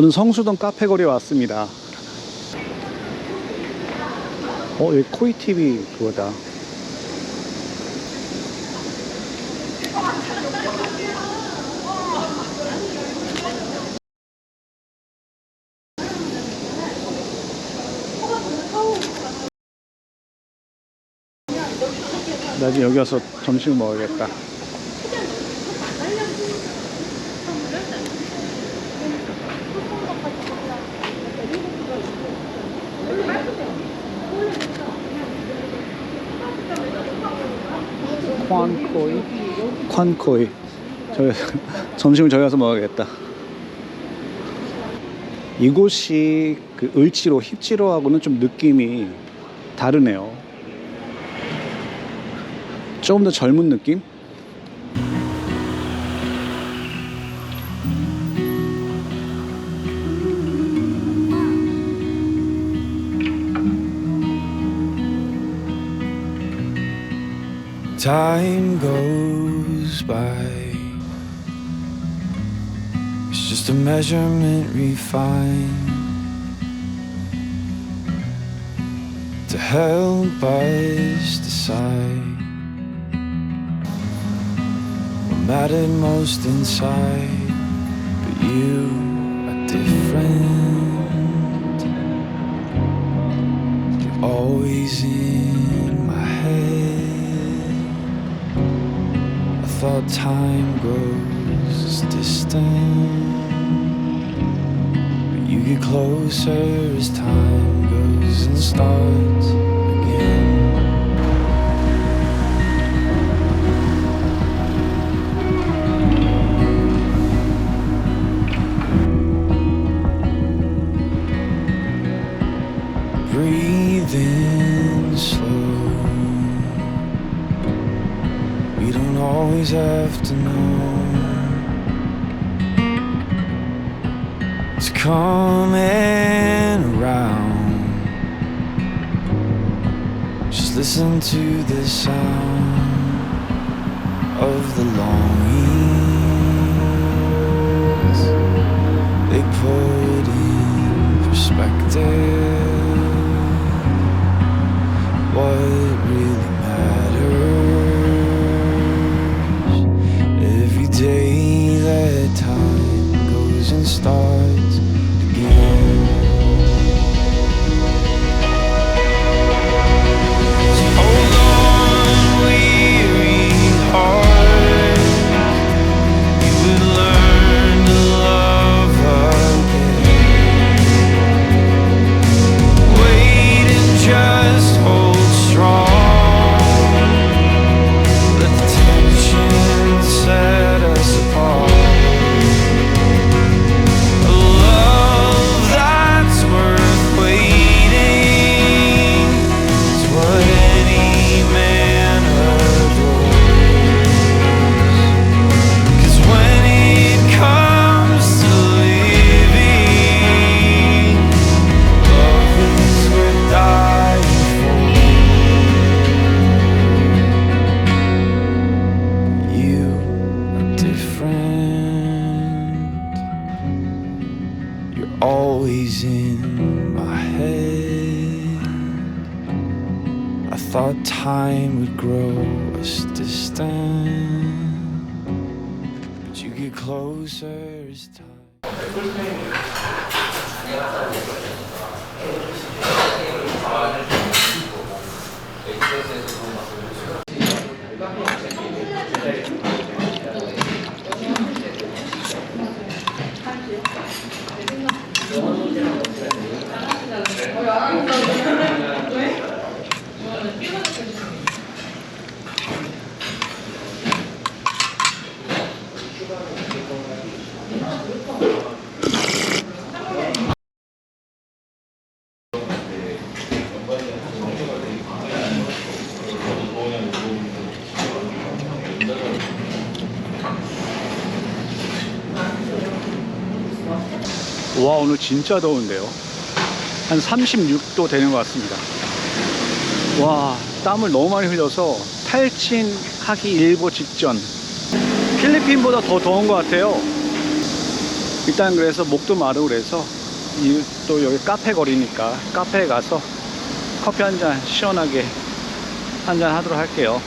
저는 성수동 카페거리에 왔습니다. 어, 여기 코이티비 그거다. 나중에 여기 와서 점심을 먹어야겠다. 콴코이? 콴코이. 저기 점심을 저기 가서 먹어야겠다. 이곳이 그 을지로 힙지로하고는 좀 느낌이 다르네요. 조금 더 젊은 느낌? Time goes by. It's just a measurement refined to help us decide what mattered most inside. But you are different. You're always in thought time grows distant. But you get closer as time goes and starts again. Breathe always have to know. It's coming around. Just listen to the sound of the longings. They put in perspective what thought time would grow us distant, but you get closer as time. 와 오늘 진짜 더운데요. 한 36도 되는 것 같습니다. 와 땀을 너무 많이 흘려서 탈진하기 일보 직전. 필리핀보다 더 더운 것 같아요. 일단 그래서 목도 마르고 그래서 이또 여기 카페 거리니까 카페에 가서 커피 한 잔 시원하게 한 잔 하도록 할게요.